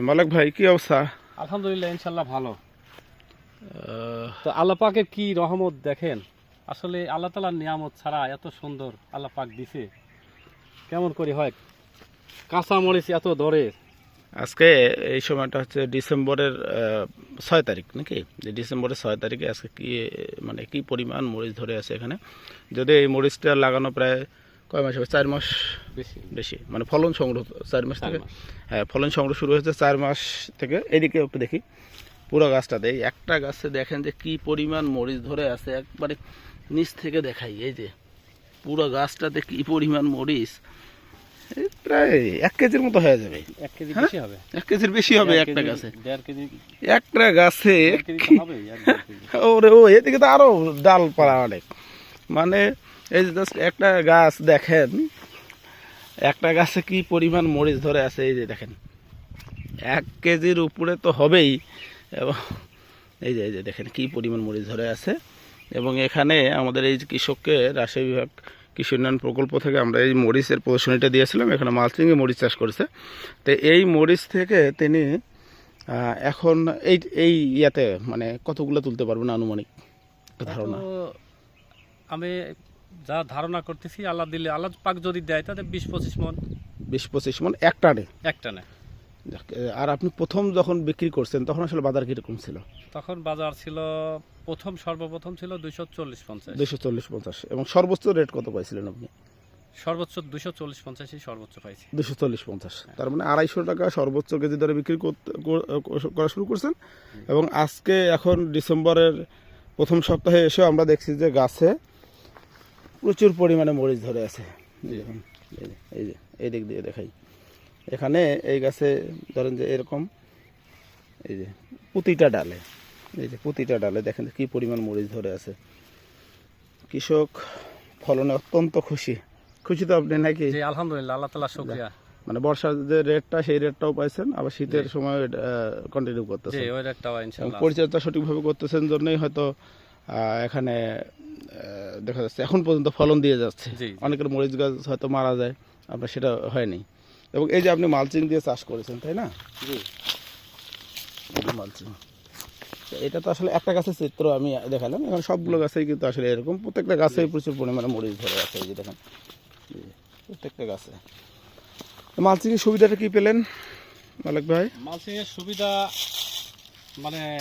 মালিক ভাই কি অবস্থা? আলহামদুলিল্লাহ ইনশাল্লাহ ভালো। তো আল্লাহ পাকের কি রহমত দেখেন? আসলে আল্লাহ তালার নিয়ামত ছাড়া এত সুন্দর আল্লাহ পাক দিছে। কেমন করে হয়? কাঁচা মরিচ এত দরে আজকে এই সময়টা হচ্ছে ডিসেম্বরের ছয় তারিখ নাকি? যে ডিসেম্বরের ছয় তারিখে আজকে কি মানে কি পরিমাণ মরিচ ধরে আছে এখানে? যদি এই মরিচটা লাগানো প্রায় কয় মাস হবে? চার মাস বেশি। বেশি। মানে ফলন সংগ্রহ চার মাস থেকে? হ্যাঁ ফলন সংগ্রহ শুরু হয়েছে চার মাস থেকে। এদিকে একটু দেখি পুরো গাছটাতে এই একটা গাছে দেখেন যে কি পরিমাণ মরিচ ধরে আছে একবারে নিচ থেকে দেখাই। এই যে পুরো গাছটাতে কি পরিমাণ মরিচ? এই প্রায় এক কেজির মতো হয়ে যাবে। এক কেজি হ্যাঁ? বেশি হবে? এক কেজির বেশি হবে একটা গাছে। একটা গাছে। ওরে ও এদিকে তো আরও ডাল পাড়া অনেক। মানে এই যে জাস্ট একটা গাছ দেখেন। একটা গাছে কি পরিমাণ মরিচ ধরে আছে এই যে দেখেন। এক কেজির উপরে তো হবেই। এবং এই যে এই যে দেখেন কি পরিমাণ মরিচ ধরে আছে। এবং এখানে আমাদের এই কৃষককে রাজশাহী বিভাগ কৃষি উন্নয়ন প্রকল্প থেকে আমরা এই মরিচের প্রদর্শনীটা দিয়েছিলাম। এখানে মালচিংয়ে মরিচ চাষ করেছে। তো এই মরিচ থেকে তিনি এখন এই এই ইয়াতে মানে কতগুলো তুলতে পারবেন আনুমানিক? ধারণা। আমি যা ধারণা করতেছি আল্লাহ দিলে আল্লাহ পাক যদি দেয় তাতে বিশ পঁচিশ মন। বিশ পঁচিশ মানে একটানে একটা না যাক, আর আপনি প্রথম যখন বিক্রি করছেন তখন আসলে বাজার কীরকম ছিল? তখন বাজার ছিল প্রথম সর্বপ্রথম ছিল দুইশো চল্লিশ পঞ্চাশ। দুশো চল্লিশ পঞ্চাশ। এবং সর্বোচ্চ রেট কত পাইছিলেন আপনি? সর্বোচ্চ দুইশো চল্লিশ পঞ্চাশই সর্বোচ্চ পাইছি। দুশো চল্লিশ পঞ্চাশ। তার মানে আড়াইশো টাকা সর্বোচ্চ কেজি দরে বিক্রি করতে করা শুরু করছেন। এবং আজকে এখন ডিসেম্বরের প্রথম সপ্তাহে এসে আমরা দেখছি যে গাছে প্রচুর পরিমাণে মরিচ ধরে আছে। এই দেখুন, এই যে এই দিক দিয়ে দেখাই। এখানে এই গাছে ধরেন যে এরকম এই যে প্রতিটা ডালে। এই যে প্রতিটা ডালে দেখেন কি পরিমাণ মরিচ ধরে আছে। কৃষক ফলনে অত্যন্ত খুশি। খুশি তো আপনি নাকি? আলহামদুলিল্লাহ আল্লাহ তালা শুক্রিয়া। মানে বর্ষার যে রেটটা সেই রেটটাও পাইছেন আবার শীতের সময় কন্টিনিউ করতেছেন। পরিচর্যা সঠিকভাবে করতেছেন জন্যই হয়তো এখানে দেখা যাচ্ছে এখন পর্যন্ত ফলন দিয়ে যাচ্ছে। অনেকের মরিচ গাছ হয়তো মারা যায় আপনার সেটা হয়নি। এবং এই যে আপনি মালচিং দিয়ে চাষ করেছেন তাই না? মালচিং। এটা তো আসলে একটা গাছের চিত্র আমি দেখালাম। এখন সবগুলো গাছেই কিন্তু আসলে এরকম। প্রত্যেকটা গাছেই প্রচুর পরিমাণে মরিচ ধরে আছে এই যে দেখেন। প্রত্যেকটা গাছে। মালচিংয়ের সুবিধাটা কি পেলেন মালিক ভাই? মালচিংয়ের সুবিধা মানে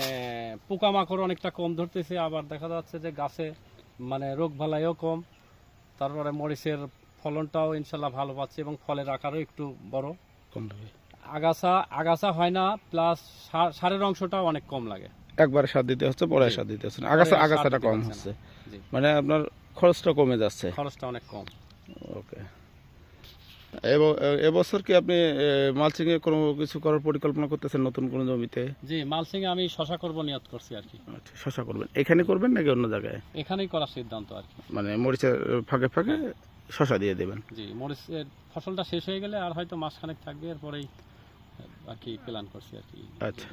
পোকামাকড় অনেকটা কম ধরতেছে আবার দেখা যাচ্ছে যে গাছে মানে রোগ বালাইও কম। তারপরে মরিচের ফলনটাও ইনশাল্লাহ ভালো পাচ্ছে এবং ফলের আকারও একটু বড়। কম আগাছা আগাছা হয় না প্লাস সারের অংশটাও অনেক কম লাগে। একবার সার দিতে হচ্ছে পরে সার দিতে হচ্ছে আগাছা আগাছাটা কম হচ্ছে মানে আপনার খরচটা কমে যাচ্ছে। খরচটা অনেক কম। ওকে। এবছর কি আপনি মালচিং এ কোনো কিছু করার পরিকল্পনা করতেছেন নতুন কোনো জমিতে? জি মালচিংয়ে আমি শশা করব নিয়ত করছি আর কি। আচ্ছা, শশা করবেন। এখানে করবেন নাকি অন্য জায়গায়? এখানেই করার সিদ্ধান্ত আর কি। মানে মরিচের ফাঁকে ফাঁকে শশা দিয়ে দেবেন? জি মরিচের ফসলটা শেষ হয়ে গেলে আর হয়তো মাসখানেক থাকবে এরপরেই আর কি প্ল্যান করছি আর কি। আচ্ছা।